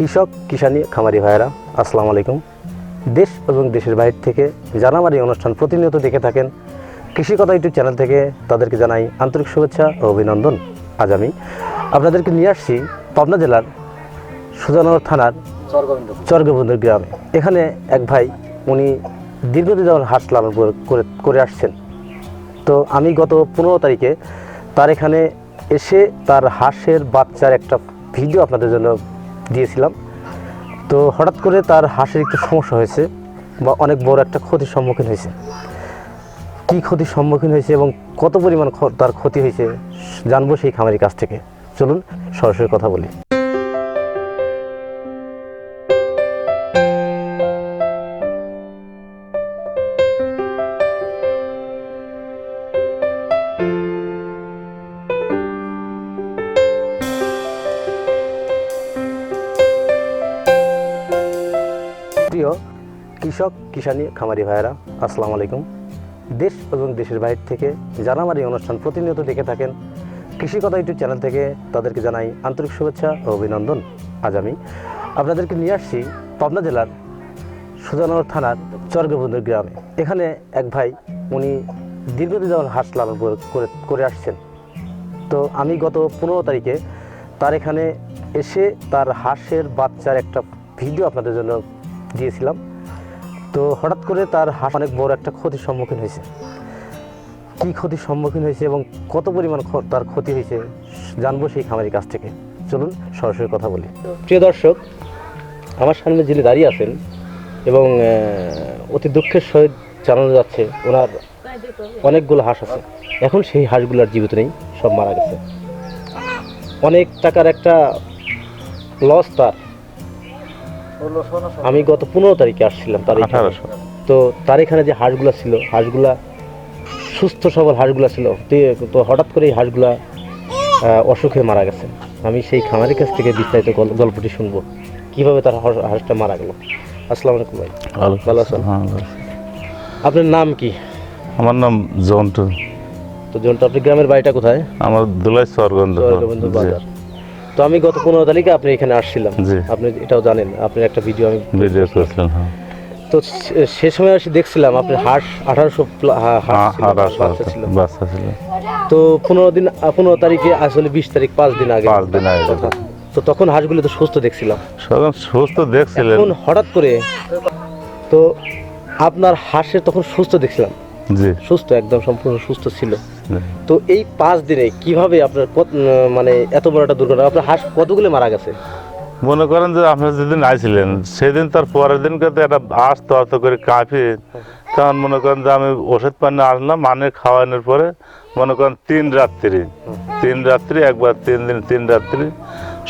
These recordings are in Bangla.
কৃষক, কিষানি, খামারি ভাইয়েরা, আসসালামু আলাইকুম। দেশ এবং দেশের বাইরে থেকে যারা আমার এই অনুষ্ঠান প্রতিনিয়ত দেখে থাকেন কৃষি কথা ইউটিউব চ্যানেল থেকে তাদেরকে জানাই আন্তরিক শুভেচ্ছা ও অভিনন্দন। আজ আমি আপনাদেরকে নিয়ে আসছি পাবনা জেলার সুজানগর থানার চরগবন্ধুর গ্রামে। এখানে এক ভাই, উনি দীর্ঘদিন যেমন হাঁস লালন করে করে আসছেন। তো আমি গত পনেরো তারিখে তার এখানে এসে তার হাঁসের বাচ্চার একটা ভিডিও আপনাদের জন্য দিয়েছিলাম। তো হঠাৎ করে তার হাঁসের একটু সমস্যা হয়েছে বা অনেক বড় একটা ক্ষতির সম্মুখীন হয়েছে। কি ক্ষতির সম্মুখীন হয়েছে এবং কত পরিমাণ তার ক্ষতি হয়েছে জানব সেই খামারের কাছ থেকে। চলুন সরাসরি কথা বলি। কৃষক, কিষানি, খামারি ভাইয়েরা, আসসালামু আলাইকুম। দেশ এবং দেশের বাইরে থেকে যারা আমার এই অনুষ্ঠান প্রতিনিয়ত দেখে থাকেন কৃষি কথা ইউটিউব চ্যানেল থেকে তাদেরকে জানাই আন্তরিক শুভেচ্ছা ও অভিনন্দন। আজ আমি আপনাদেরকে নিয়ে আসছি পাবনা জেলার সুজানগর থানার চরগবন্ধুর গ্রামে। এখানে এক ভাই, উনি দীর্ঘদিন যেমন হাঁস লালন করে করে আসছেন। তো আমি গত পনেরো তারিখে তার এখানে এসে তার হাঁসের বাচ্চার একটা ভিডিও আপনাদের জন্য দিয়েছিলাম। তো হঠাৎ করে তার হাঁস অনেক বড় একটা ক্ষতির সম্মুখীন হয়েছে। কী ক্ষতির সম্মুখীন হয়েছে এবং কত পরিমাণ তার ক্ষতি হয়েছে, জানব সেই খামারির কাছ থেকে। চলুন সরাসরি কথা বলি। প্রিয় দর্শক, আমার সামনে যিনি দাঁড়িয়ে আছেন এবং অতি দুঃখের সহিত জানানো যাচ্ছে, ওনার অনেকগুলো হাঁস আছে। এখন সেই হাঁসগুলোর জীবিত নেই, সব মারা গেছে। অনেক টাকার একটা লস তার। আমি গত পনেরো তারিখে আসছিলাম তার আঠারোশো। তো তার এখানে যে হাঁসগুলা ছিল হাঁসগুলা সুস্থ সবল হাঁসগুলা ছিল তো হঠাৎ করে এই হাঁসগুলা অসুখে মারা গেছে। আমি সেই খামারের কাছ থেকে বিস্তারিত গল- গল্পটি শুনব। কীভাবে তার হাঁসটা মারা গেল? আসসালামু আলাইকুম ভাই। ভালো আছেন? আপনার নাম কি? আমার নাম জন্টু। তো জনটা আপনি গ্রামের বাড়িটা কোথায়? আমার দুলাই সরগন্ধ বাজার। তো আমি গত পনেরো তারিখে আপনি এখানে আসছিলাম। আপনি এটাও জানেন আপনার একটা ভিডিও আমি ভিডিও করেছিলেন হ্যাঁ। তো সে- সময় এসে দেখছিলাম আপনার হাঁস আঠারোশো বাচ্চা ছিল। তো পনেরো দিন পনেরো তারিখে আসলে বিশ তারিখ পাঁচ দিন আগে। পাঁচ দিন আগে। তো তখন হাঁসগুলো তো সুস্থ দেখছিলাম। সুস্থ দেখছিলেন। এখন হঠাৎ করে তো আপনার হাঁসের তখন সুস্থ দেখছিলাম। জি। সুস্থ একদম সম্পূর্ণ সুস্থ ছিল। তো এই পাঁচ দিনে কীভাবে আপনার মানে এত বড় একটা দুর্ঘটনা? আপনার হাঁস কতগুলো মারা গেছে? মনে করেন যে আপনার যেদিন আইছিলেন সেদিন তার পরের দিনকে তো একটা আস তর্ত করে কাঁপি। তখন মনে করেন যে আমি ওষুধ পানি আসলাম মানে খাওয়ানোর পরে মনে করেন তিন রাত্রি তিন রাত্রি একবার তিন দিন তিন রাত্রি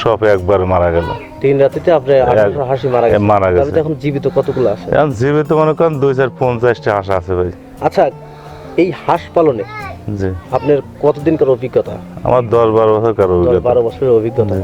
সব একবার মারা গেল। তিন রাত্রিতে আঠারোশো হাসি মারা গেছে। মারা গেছে। তো এখন জীবিত কতগুলো আছে? এখন জীবিত মনে করেন দুই চার পঞ্চাশটা হাঁস আছে ভাই। আচ্ছা এই হাঁস পালনে জি। আপনার কতদিনকার অভিজ্ঞতা? আমার দশ বারো বছর কারও দশ অভিজ্ঞতা বারো বছরের অভিজ্ঞতা।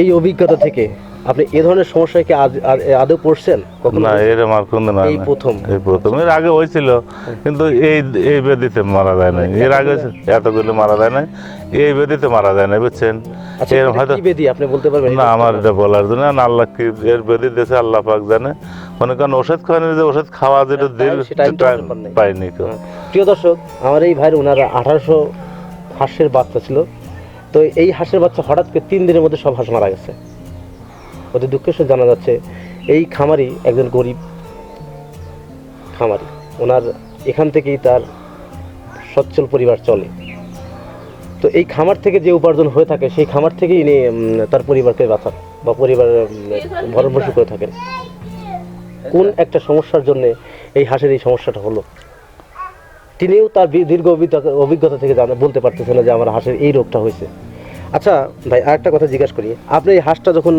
এই অভিজ্ঞতা থেকে আপনি এ ধরনের সমস্যায় কি আদ- পড়ছেন কখনো? না এরকম আর কোনো না এই প্রথম। এই প্রথম। এর আগে হয়েছিল কিন্তু এই এই বেদিতে মারা যায় না এর আগে এতগুলো মারা যায় না এই বেদিতে মারা যায় না বুঝছেন? আচ্ছা এরকম হয়তো বেদি? আপনি বলতে পারবেন? না আমার এটা বলার জন্য না, আল্লাহ কি এর বেদি দিয়েছে আল্লাহ পাক জানে। মনে করেন ওষুধ খাওয়ানোর যে ওষুধ খাওয়া যেটা দিল হতে নাই। পাইনি কেউ। হ্যাঁ। প্রিয় দর্শক আমার এই ভাইয়ের ওনারা আঠারোশো হাঁসের বাচ্চা ছিল। তো এই হাঁসের বাচ্চা হঠাৎ করে তিন দিনের মধ্যে সব হাঁস মারা গেছে। অতি দুঃখের সাথে জানা যাচ্ছে, এই খামারি একজন গরিব খামারি। ওনার এখান থেকেই তার সচ্ছল পরিবার চলে। তো এই খামার থেকে যে উপার্জন হয়ে থাকে, সেই খামার থেকেই ইনি তার পরিবারকে বাঁচান বা পরিবার ভরণ পোষণ করে থাকেন। কোন একটা সমস্যার জন্য এই হাঁসের এই সমস্যাটা হলো? তিনিও তার দীর্ঘ অভিজ্ঞতা থেকে জানা, বলতে পারতেছেন না যে আমার হাঁসের এই রোগটা হয়েছে। আচ্ছা ভাই আরেকটা কথা জিজ্ঞাসা করি। আপনি এই হাঁসটা যখন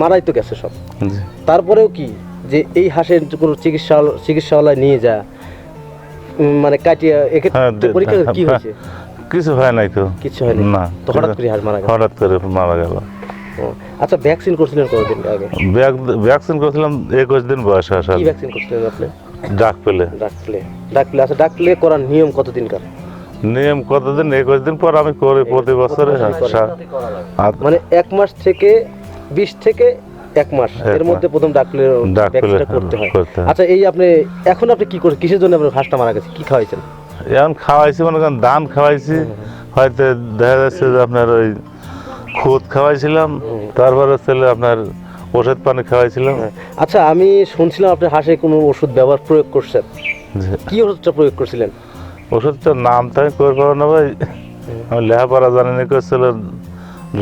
মারাই তো গেছে সব তারপরেও কি যে এই হাঁসের কোনো চিকিৎসা চিকিৎসালয় নিয়ে যা মানে কাটিয়ে হ্যাঁ, এক্ষেত্রে পরীক্ষা হ্যাঁ, কি হ্যাঁ। হয়েছে? কিছু হয় নাই তো। কিছু হয়নি? না তো হঠাৎ করে হাঁস মারা গেল? হঠাৎ করে মারা গেল। আচ্ছা ভ্যাকসিন করছিলেন কতদিন আগে? ভ্যাকসিন করেছিলাম একুশ দিন বয়স আসা কি ভ্যাকসিন করছিলেন আপনি? ডাক পেলে। ডাক পেলে। ডাক পেলে আচ্ছা ডাক পেলে করার নিয়ম কতদিনকার? নিয়ম কতদিন? একুশ দিন পর আমি করি প্রতি বছরে মানে এক মাস থেকে বিশ থেকে এক মাস এর মধ্যে প্রথম ডাকলে ডাক করতে হয়। আচ্ছা এই আপনি এখন আপনি কি করে কিসের জন্য আপনার হাঁসটা মারা গেছে? কি খাওয়াইছেন? এখন খাওয়াইছি মনে করেন ধান খাওয়াইছি। হয়তো দেখা যাচ্ছে যে আপনার ওই খুদ খাওয়াইছিলাম তারপরে ছেলে আপনার ওষুধ পানি খাওয়াইছিলাম। আচ্ছা আমি শুনছিলাম আপনি হাঁসে কোনো ওষুধ ব্যবহার প্রয়োগ করছেন। কি ওষুধটা প্রয়োগ করছিলেন? ওষুধটার নাম তো আমি করে পারব না ভাই আমি লেখাপড়া জানি না করছিল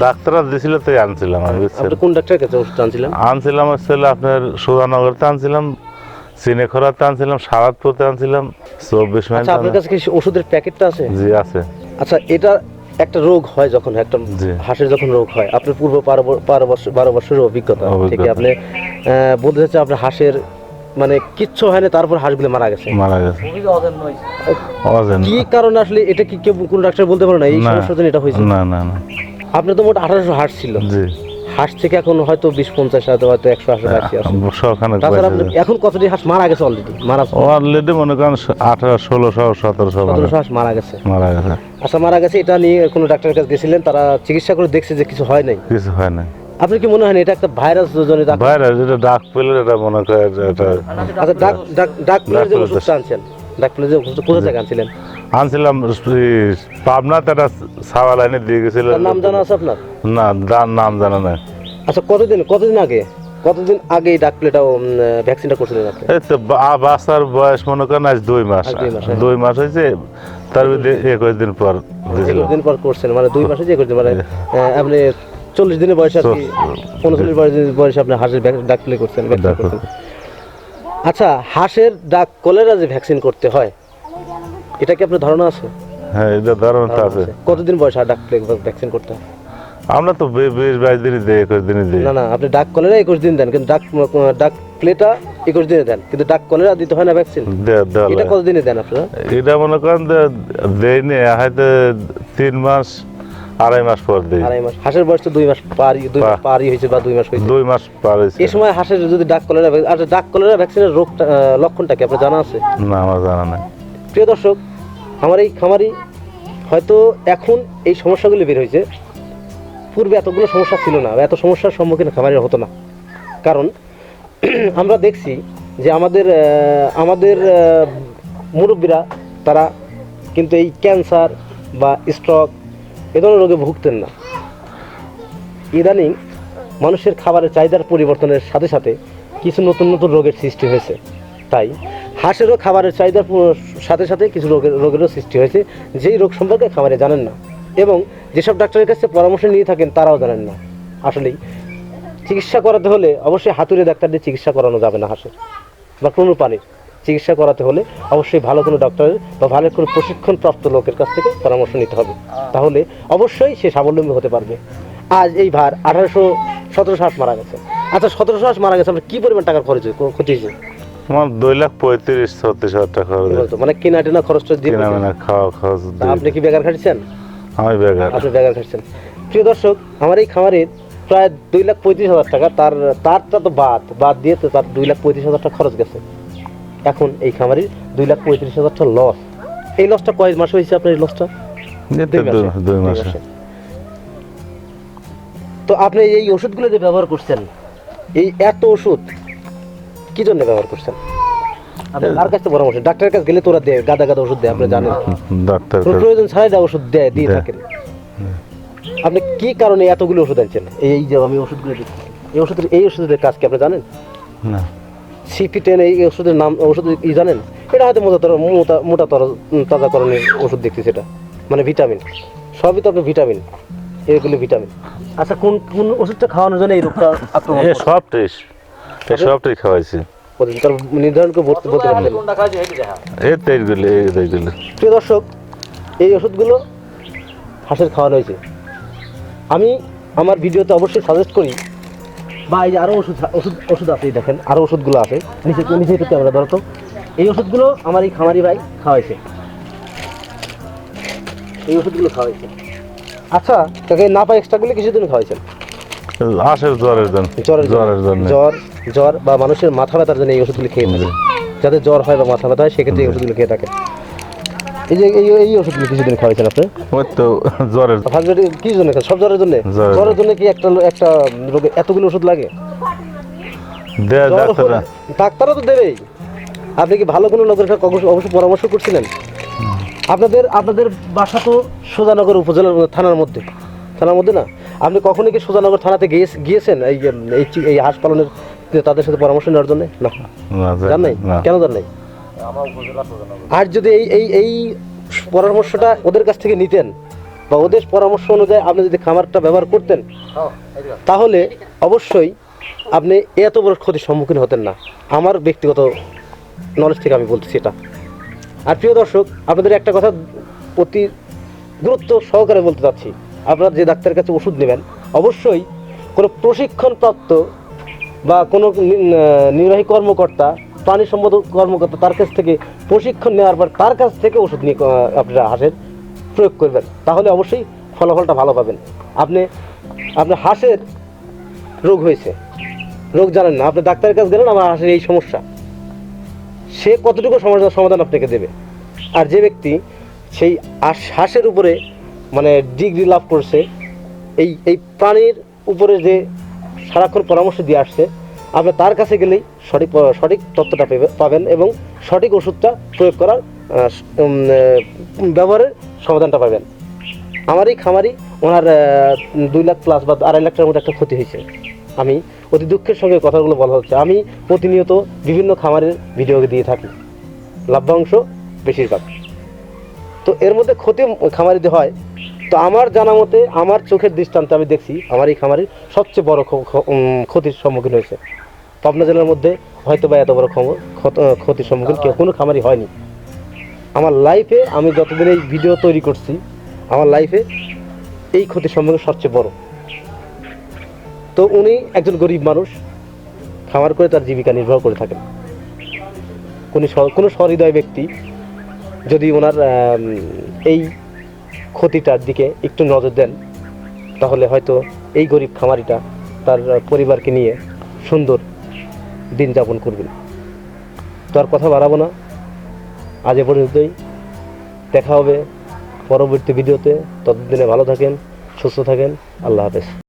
ডাক্তাররা দিছিল তাই আনছিলাম আমি বুঝছেন কোন ডাক্তারের কাছে ওষুধটা আনছিলেন আনছিলাম ছেলে আপনার সুধানগরতে আনছিলাম সিনেখরাতে আনছিলাম সারাতপুরতে আনছিলাম চব্বিশ মাইল আচ্ছা আপনার কাছে কি ওষুধের প্যাকেটটা আছে জি আছে আচ্ছা এটা একটা রোগ হয় যখন একটা। হাঁসের যখন রোগ হয় আপনার পূর্ব বারো বারো বছর বারো বছরের অভিজ্ঞতা। থেকে আপনি বলতে চাচ্ছেন আপনার হাঁসের মানে কিচ্ছু হয়নি তারপর হাঁসগুলো মারা গেছে। মারা গেছে। কি কারণে আসলে এটা কি কেউ কোন ডাক্তার বলতে পারে না? এই। সমস্যার জন্য এটা হয়েছে? না না না। আপনার তো মোট আঠারোশো হাঁস ছিল। জি। হাঁস থেকে এখন হয়তো বিশ পঞ্চাশ হয়তো হয়তো একশো কাছে আছে। আপনি এখন কতটি হাঁস মারা গেছে অলরেডি মারা অলরেডি মনে করেন আঠারো ষোলোশো সতেরোশো কতশো হাঁস মারা গেছে। মারা গেছে। আচ্ছা মারা গেছে এটা নিয়ে কোনো ডাক্তারের কাছে গেছিলেন? তারা চিকিৎসা করে দেখছে যে কিছু হয় নাই। কিছু হয় না আপনার কি মনে হয় না এটা একটা ভাইরাস জনিত? বাইরে যেটা ডাক পেলে এটা মনে করে এটা আচ্ছা ডাক ডাক ডাক প্লেয়ার যে ওষুধটা আনছেন ডাক প্লেয়ার যে ওষুধটা কোথা থেকে আনছিলেন? আনছিলাম এই পাবনাতে একটা সাওয়া লাইনে দিয়ে গেছিল। নাম জানা আছে আপনার? না দান নাম জানা নাই। আচ্ছা কতদিন কতদিন আগে? কতদিন আগে ডাক প্লেটা ভ্যাকসিনটা করছিলেন আপনি? এই তো বা- বাচ্চার বয়স মনে করেন আজ দুই মাস। দুই মাস, হ্যাঁ। দুই মাস হয়েছে তার একুশ দিন পর দিন পর করছেন মানে দুই মাসে যে করছেন মানে আপনি চল্লিশ দিনের বয়সে কি উনচল্লিশ বয়সে। বয়সে আপনি হাঁসের ডাক প্লে করছেন ভ্যাকসিন করছেন। আচ্ছা হাঁসের ডাক কলেরা যে ভ্যাকসিন করতে হয় এটা কি আপনার ধারণা আছে? হ্যাঁ এটা ধারণা আছে? কতদিন বয়সে আর ডাক প্লে ভ্যাকসিন করতে হয়? আমরা তো বিশ বাইশ দিনই দিই একুশ দিনই দিই। না না আপনি ডাক কলেরা একুশ দিন দেন কিন্তু ডাক ডাক প্লেটা একুশ দিনে দেন কিন্তু ডাক কলেরা দিতে হয় না ভ্যাকসিন এটা। কতদিনে দেন আপনারা? এটা মনে করেন দেয়নি হয়তো তিন মাস আড়াই মাস পর দিই। আড়াই মাস। হাঁসের বয়স তো দুই মাস পারি দুই মাস পারি হয়েছে বা দুই মাস হয়েছে। দুই মাস পার হয়েছে। এই সময় হাঁসের যদি ডাক কলেরা ভ্যাক- আচ্ছা ডাক কলেরা ভ্যাকসিনের রোগটা লক্ষণটা কি আপনার জানা আছে? না আমার জানা নাই। প্রিয় দর্শক আমার এই খামারি হয়তো এখন এই সমস্যাগুলি বের হয়েছে। পূর্বে এতগুলো সমস্যা ছিল না এত সমস্যার সম্মুখীন খামারের হতো না। কারণ আমরা দেখছি যে আমাদের আমাদের মুরব্বীরা তারা কিন্তু এই ক্যান্সার বা স্ট্রোক এ ধরনের রোগে ভুগতেন না। ইদানিং মানুষের খাবারের চাহিদার পরিবর্তনের সাথে সাথে কিছু নতুন নতুন রোগের সৃষ্টি হয়েছে। তাই হাঁসেরও খাবারের চাহিদার সাথে সাথে কিছু রোগের, রোগেরও সৃষ্টি হয়েছে, যেই রোগ সম্পর্কে খামারে জানেন না। এবং যেসব ডাক্তারের কাছে পরামর্শ নিয়ে থাকেন, তারাও জানেন না। আসলেই চিকিৎসা করাতে হলে অবশ্যই হাতুড়ে ডাক্তার দিয়ে চিকিৎসা করানো যাবে না হাঁসের, বা কোনো প্রাণীর। চিকিৎসা করাতে হলে অবশ্যই ভালো কোনো ডক্টরের বা ভালো কোনো প্রশিক্ষণপ্রাপ্ত লোকের কাছ থেকে পরামর্শ নিতে হবে। তাহলে অবশ্যই সে স্বাবলম্বী হতে পারবে। আজ এই ভার আঠারোশো সতেরোশো হাঁস মারা গেছে। আচ্ছা সতেরোশো হাঁস মারা গেছে আপনার কী পরিমাণ টাকার খরচ হয়েছে? ক্ষতি হয়েছে? আমার দুই লাখ পঁয়ত্রিশ ছত্রিশ হাজার টাকা খরচ মানে কেনা টেনা খরচটা দিয়ে খাওয়া খরচ আপনি কি বেকার খাটছেন? আমি বেকার। আপনি বেকার খাটছেন। প্রিয় দর্শক আমার এই খামারের প্রায় দুই লাখ পঁয়ত্রিশ হাজার টাকা তার তারটা তো বাদ বাদ দিয়ে তো তার দুই লাখ পঁয়ত্রিশ হাজার টাকা খরচ গেছে। এখন এই খামারের দুই লাখ পঁয়ত্রিশ হাজার টাকা লস এই লসটা কয় মাস হয়েছে আপনার এই লসটা তো দুই মাসে। আপনি এই ওষুধগুলো যে ব্যবহার করছেন এই এত ওষুধ কি জন্য ব্যবহার করছেন? কাছে পরামর্শ? ডাক্তারের কাছে গেলে তোরা দেয় গাদা গাদা ওষুধ দেয় আপনি জানেন। ডাক্তার প্রয়োজন ছাড়াই যা ওষুধ দেয় দিয়ে। থাকেন। আপনি কি কারণে এতগুলো ওষুধ আনছেন? এই যে আমি ওষুধগুলো এই ওষুধের এই ওষুধের কাজ কি আপনি জানেন? না। সিপি টেন এই ওষুধের নাম ওষুধ ই জানেন? এটা হয়তো মোটা তর মোটা মোটা তর তাজাকরণের ওষুধ দেখছি সেটা। মানে ভিটামিন। সবই তো আপনার ভিটামিন। এগুলো ভিটামিন। আচ্ছা কোন কোন ওষুধটা খাওয়ানোর জন্য এই রোগটা আক্রমণ সব টেস এ সব টেস খাওয়াইছি। তার নির্ধারণ করে বলতে বলতে পারবেন এইগুলো এইগুলো প্রিয় দর্শক এই ওষুধগুলো হাঁসের খাওয়ানো হয়েছে। আমি আমার ভিডিওতে অবশ্যই সাজেস্ট করি বা এই যে আরও ওষুধ ওষুধ ওষুধ আছে দেখেন আরও ওষুধগুলো আছে। নিচে নিচে একটু ক্যামেরা ধরো তো। এই ওষুধগুলো আমার এই খামারি ভাই খাওয়াইছে। এই ওষুধগুলো খাওয়াইছে। আচ্ছা তাকে না পাই এক্সট্রাগুলো কিছু দিন খাওয়াইছেন? আসে জ্বরের জন্য। জ্বরের জন্য। জ্বরের জন্য। জ্বর জ্বর বা মানুষের মাথা ব্যথার জন্য এই ওষুধগুলো খেয়ে থাকে। যাদের জ্বর হয় বা মাথা ব্যথা হয় সেক্ষেত্রে এই ওষুধগুলো খেয়ে থাকে। এই যে এই এই ওষুধগুলো কিছুদিন খাওয়াইছেন আপনি? ওই তো জ্বরের ফার্স্ট কি জন্য সব জ্বরের জন্য? জ্বরের জ্বরের জন্য। কি একটা একটা রোগে এতগুলো ওষুধ লাগে? ডাক্তাররা তো দেবেই। আপনি কি ভালো কোনো লোকের সাথে অবশ্য অবশ্য পরামর্শ করছিলেন? আপনাদের আপনাদের বাসা তো সোজানগর উপজেলার থানার মধ্যে। থানার মধ্যে না? আপনি কখনো কি সোজানগর থানাতে গিয়ে- গিয়েছেন? এই এই চি- হাঁস পালনের তাদের সাথে পরামর্শ নেওয়ার জন্য? না। জান নাই? কেন জান নাই? আর যদি এই এই এই পরামর্শটা ওদের কাছ থেকে নিতেন বা ওদের পরামর্শ অনুযায়ী আপনি যদি খামারটা ব্যবহার করতেন তাহলে অবশ্যই আপনি এত বড় ক্ষতির সম্মুখীন হতেন না। আমার ব্যক্তিগত নলেজ থেকে আমি বলতেছি এটা। আর প্রিয় দর্শক আপনাদের একটা কথা অতি গুরুত্ব সহকারে বলতে চাচ্ছি। আপনারা যে ডাক্তারের কাছে ওষুধ নেবেন অবশ্যই কোনো প্রশিক্ষণপ্রাপ্ত বা কোনো নির্বাহী কর্মকর্তা প্রাণী সম্পদ কর্মকর্তা তার কাছ থেকে প্রশিক্ষণ নেওয়ার পর তার কাছ থেকে ওষুধ নিয়ে আপনারা হাঁসের প্রয়োগ করবেন। তাহলে অবশ্যই ফলাফলটা ভালো পাবেন। আপনি আপনার হাঁসের রোগ হয়েছে। রোগ জানেন না। আপনি ডাক্তারের কাছে গেলেন, আমার হাঁসের এই সমস্যা। সে কতটুকু সমস্যার সমাধান আপনাকে দেবে? আর যে ব্যক্তি সেই হাঁস- হাঁসের উপরে মানে ডিগ্রি লাভ করছে, এই এই প্রাণীর উপরে যে সারাক্ষণ পরামর্শ দিয়ে আসছে আপনি তার কাছে গেলেই সঠিক সঠিক তথ্যটা পেবে- পাবেন এবং সঠিক ওষুধটা প্রয়োগ করার ব্যবহারের সমাধানটা পাবেন। আমার এই খামারি, ওনার দুই লাখ প্লাস বা আড়াই লাখ টাকার মতো একটা ক্ষতি হয়েছে। আমি অতি দুঃখের সঙ্গে কথাগুলো বলা হচ্ছে। আমি প্রতিনিয়ত বিভিন্ন খামারের ভিডিও দিয়ে থাকি। লাভ্যাংশ বেশিরভাগ। তো এর মধ্যে ক্ষতি খামারিতে হয় তো আমার জানা মতে, আমার চোখের দৃষ্টান্তে আমি দেখছি আমার এই খামারির সবচেয়ে বড় ক্ষতির সম্মুখীন হয়েছে। পাবনা জেলার মধ্যে হয়তো বা এত বড় ক্ষতির সম্মুখীন কেউ কোনো খামারই হয়নি। আমার লাইফে আমি যতদিন এই ভিডিও তৈরি করছি, আমার লাইফে এই ক্ষতির সম্মুখীন সবচেয়ে বড়। তো উনি একজন গরিব মানুষ, খামার করে তার জীবিকা নির্বাহ করে থাকেন। কোনো কোনো সহৃদয় ব্যক্তি যদি ওনার এই ক্ষতিটার দিকে একটু নজর দেন, তাহলে হয়তো এই গরিব খামারিটা তার পরিবারকে নিয়ে সুন্দর দিন যাপন করবেন তো আর কথা বাড়াবো না। আজ এ পর্যন্তই। দেখা হবে পরবর্তী ভিডিওতে। ততদিনে ভালো থাকেন, সুস্থ থাকেন। আল্লাহ হাফেজ।